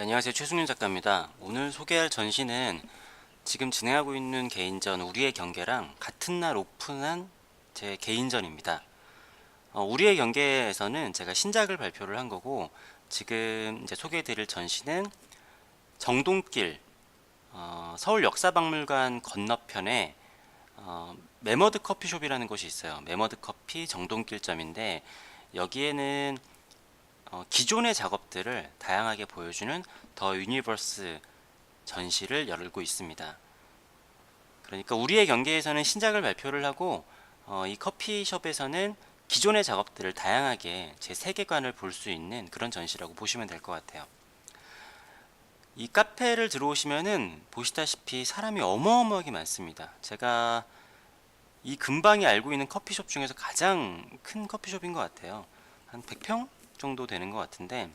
네, 안녕하세요. 최승윤 작가입니다. 오늘 소개할 전시는 지금 진행하고 있는 개인전 우리의 경계랑 같은 날 오픈한 제 개인전입니다. 어, 우리의 경계에서는 제가 신작을 발표를 한 거고 지금 이제 소개해드릴 전시는 정동길 어, 서울 역사박물관 건너편에 어, 메머드 커피숍이라는 곳이 있어요. 메머드 커피 정동길점인데 여기에는 어, 기존의 작업들을 다양하게 보여주는 더 유니버스 전시를 열고 있습니다. 그러니까 우리의 경계에서는 신작을 발표를 하고 어, 이 커피숍에서는 기존의 작업들을 다양하게 제 세계관을 볼 수 있는 그런 전시라고 보시면 될 것 같아요. 이 카페를 들어오시면은 보시다시피 사람이 어마어마하게 많습니다. 제가 이 근방에 알고 있는 커피숍 중에서 가장 큰 커피숍인 것 같아요. 한 100평 정도 되는 것 같은데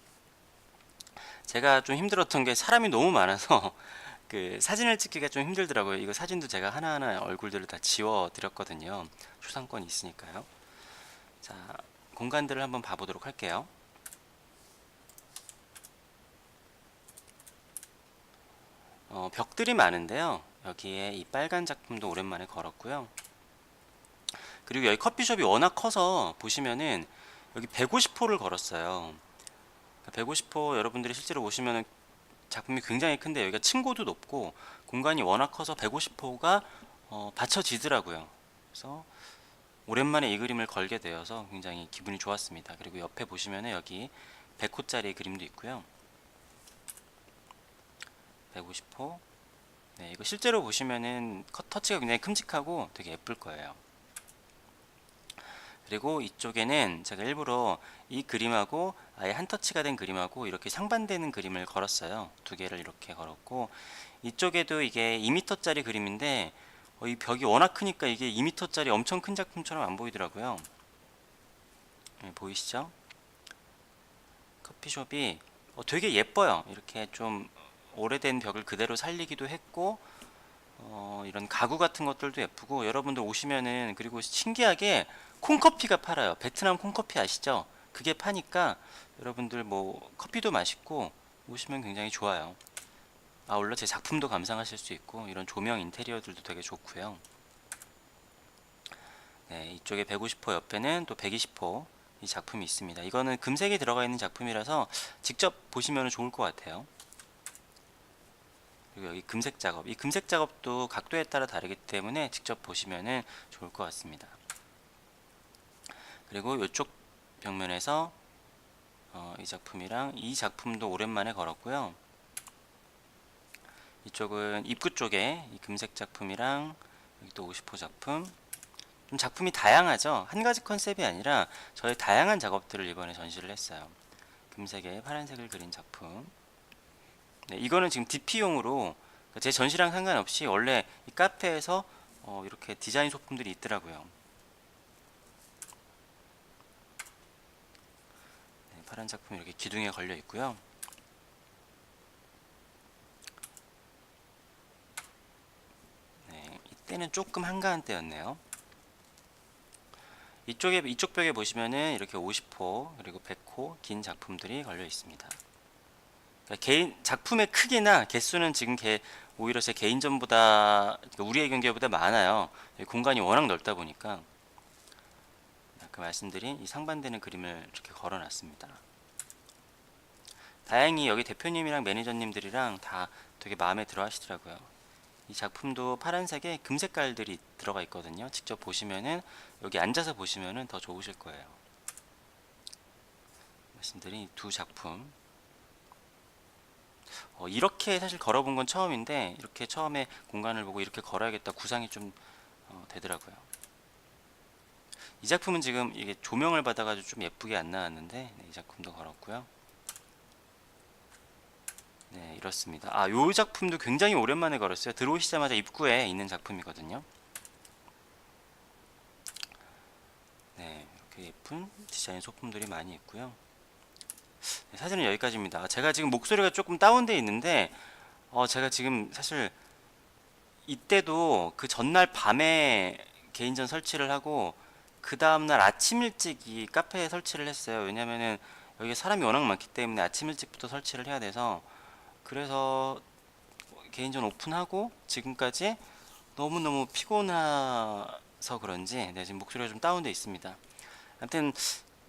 제가 좀 힘들었던 게 사람이 너무 많아서 그 사진을 찍기가 좀 힘들더라고요. 이거 사진도 제가 하나하나 얼굴들을 다 지워 드렸거든요. 초상권이 있으니까요. 자, 공간들을 한번 봐보도록 할게요. 어, 벽들이 많은데요. 여기에 이 빨간 작품도 오랜만에 걸었고요. 그리고 여기 커피숍이 워낙 커서 보시면은 여기 150호를 걸었어요. 150호 여러분들이 실제로 보시면은 작품이 굉장히 큰데 여기가 층고도 높고 공간이 워낙 커서 150호가 어, 받쳐지더라고요. 그래서 오랜만에 이 그림을 걸게 되어서 굉장히 기분이 좋았습니다. 그리고 옆에 보시면은 여기 100호짜리 그림도 있고요. 150호. 네, 이거 실제로 보시면은 컷 터치가 굉장히 큼직하고 되게 예쁠 거예요. 그리고 이쪽에는 제가 일부러 이 그림하고 아예 한 터치가 된 그림하고 이렇게 상반되는 그림을 걸었어요. 두 개를 이렇게 걸었고 이쪽에도 이게 2m짜리 그림인데 어, 이 벽이 워낙 크니까 이게 2m짜리 엄청 큰 작품처럼 안 보이더라고요. 네, 보이시죠? 커피숍이 어, 되게 예뻐요. 이렇게 좀 오래된 벽을 그대로 살리기도 했고 어, 이런 가구 같은 것들도 예쁘고 여러분들 오시면은 그리고 신기하게 콩커피가 팔아요. 베트남 콩커피 아시죠? 그게 파니까 여러분들 뭐 커피도 맛있고 오시면 굉장히 좋아요. 아울러 제 작품도 감상하실 수 있고 이런 조명 인테리어들도 되게 좋고요. 네, 이쪽에 150호 옆에는 또 120호 이 작품이 있습니다. 이거는 금색이 들어가 있는 작품이라서 직접 보시면 좋을 것 같아요. 그리고 여기 금색 작업. 이 금색 작업도 각도에 따라 다르기 때문에 직접 보시면 좋을 것 같습니다. 그리고 이쪽 벽면에서 어, 이 작품이랑 이 작품도 오랜만에 걸었고요. 이쪽은 입구 쪽에 이 금색 작품이랑 여기 또 50호 작품. 좀 작품이 다양하죠. 한 가지 컨셉이 아니라 저의 다양한 작업들을 이번에 전시를 했어요. 금색에 파란색을 그린 작품. 네, 이거는 지금 DP용으로 제 전시랑 상관없이 원래 이 카페에서 어, 이렇게 디자인 소품들이 있더라고요. 네, 파란 작품 이렇게 기둥에 걸려 있고요. 네, 이때는 조금 한가한 때였네요. 이쪽에 이쪽 벽에 보시면은 이렇게 50호 그리고 100호 긴 작품들이 걸려 있습니다. 그러니까 개인 작품의 크기나 개수는 지금 개, 오히려 제 개인전보다 그러니까 우리의 경계보다 많아요. 공간이 워낙 넓다 보니까 아까 말씀드린 이 상반되는 그림을 이렇게 걸어놨습니다. 다행히 여기 대표님이랑 매니저님들이랑 다 되게 마음에 들어 하시더라고요. 이 작품도 파란색에 금색깔들이 들어가 있거든요. 직접 보시면은 여기 앉아서 보시면은 더 좋으실 거예요. 말씀드린 이두 작품 어, 이렇게 사실 걸어본 건 처음인데 이렇게 처음에 공간을 보고 이렇게 걸어야겠다 구상이 좀 어, 되더라고요. 이 작품은 지금 이게 조명을 받아가지고 좀 예쁘게 안 나왔는데 네, 이 작품도 걸었고요. 네 이렇습니다. 아요 작품도 굉장히 오랜만에 걸었어요. 들어오시자마자 입구에 있는 작품이거든요. 네 이렇게 예쁜 디자인 소품들이 많이 있고요. 네, 사진은 여기까지입니다. 제가 지금 목소리가 조금 다운돼 있는데 어, 제가 지금 사실 이때도 그 전날 밤에 개인전 설치를 하고 그 다음날 아침 일찍 이 카페에 설치를 했어요. 왜냐면은 여기 사람이 워낙 많기 때문에 아침 일찍부터 설치를 해야 돼서 그래서 개인전 오픈하고 지금까지 너무너무 피곤해서 그런지 네, 지금 목소리가 좀 다운돼 있습니다. 아무튼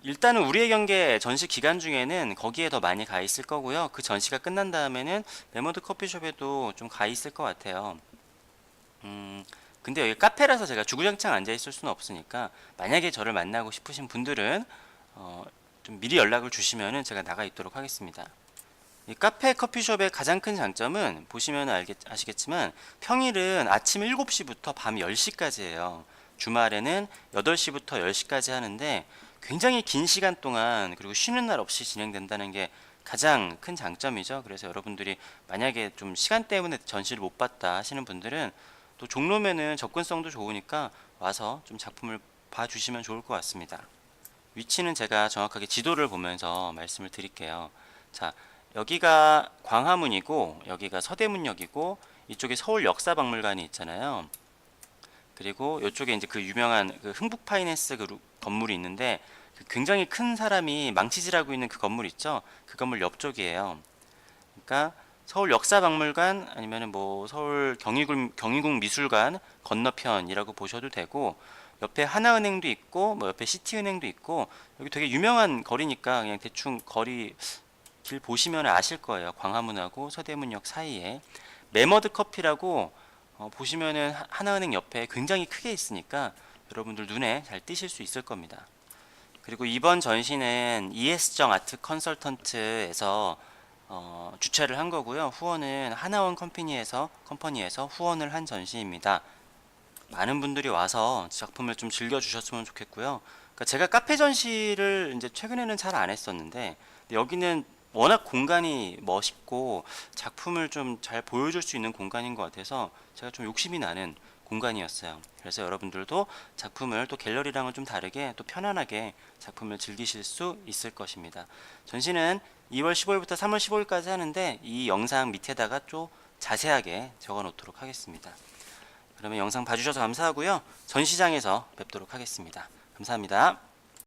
일단은 우리의 경계 전시 기간 중에는 거기에 더 많이 가 있을 거고요. 그 전시가 끝난 다음에는 메모드 커피숍에도 좀 가 있을 것 같아요. 음, 근데 여기 카페라서 제가 주구장창 앉아 있을 수는 없으니까 만약에 저를 만나고 싶으신 분들은 어, 좀 미리 연락을 주시면은 제가 나가 있도록 하겠습니다. 이 카페 커피숍의 가장 큰 장점은 보시면 알겠, 아시겠지만 평일은 아침 7시부터 밤 10시까지예요. 주말에는 8시부터 10시까지 하는데 굉장히 긴 시간 동안 그리고 쉬는 날 없이 진행된다는 게 가장 큰 장점이죠. 그래서 여러분들이 만약에 좀 시간 때문에 전시를 못 봤다 하시는 분들은 또 종로면은 접근성도 좋으니까 와서 좀 작품을 봐주시면 좋을 것 같습니다. 위치는 제가 정확하게 지도를 보면서 말씀을 드릴게요. 자, 여기가 광화문이고 여기가 서대문역이고 이쪽에 서울 역사박물관이 있잖아요. 그리고 이쪽에 이제 그 유명한 그 흥북 파이낸스 그 루- 건물이 있는데 그 굉장히 큰 사람이 망치질하고 있는 그 건물 있죠? 그 건물 옆쪽이에요. 그러니까 서울 역사박물관 아니면은 뭐 서울 경희궁 경희궁 미술관 건너편이라고 보셔도 되고 옆에 하나은행도 있고 뭐 옆에 시티은행도 있고 여기 되게 유명한 거리니까 그냥 대충 거리 길 보시면 아실 거예요. 광화문하고 서대문역 사이에 메머드 커피라고 어, 보시면은 하- 하나은행 옆에 굉장히 크게 있으니까 여러분들 눈에 잘 띄실 수 있을 겁니다. 그리고 이번 전시는 ES정 아트 컨설턴트에서 어, 주최를 한 거고요. 후원은 하나원 컴퍼니에서 컴퍼니에서 후원을 한 전시입니다. 많은 분들이 와서 작품을 좀 즐겨 주셨으면 좋겠고요. 그러니까 제가 카페 전시를 이제 최근에는 잘 안 했었는데 여기는 워낙 공간이 멋있고 작품을 좀 잘 보여줄 수 있는 공간인 것 같아서 제가 좀 욕심이 나는 공간이었어요. 그래서 여러분들도 작품을 또 갤러리랑은 좀 다르게 또 편안하게 작품을 즐기실 수 있을 것입니다. 전시는 2월 15일부터 3월 15일까지 하는데 이 영상 밑에다가 좀 자세하게 적어 놓도록 하겠습니다. 그러면 영상 봐주셔서 감사하고요. 전시장에서 뵙도록 하겠습니다. 감사합니다.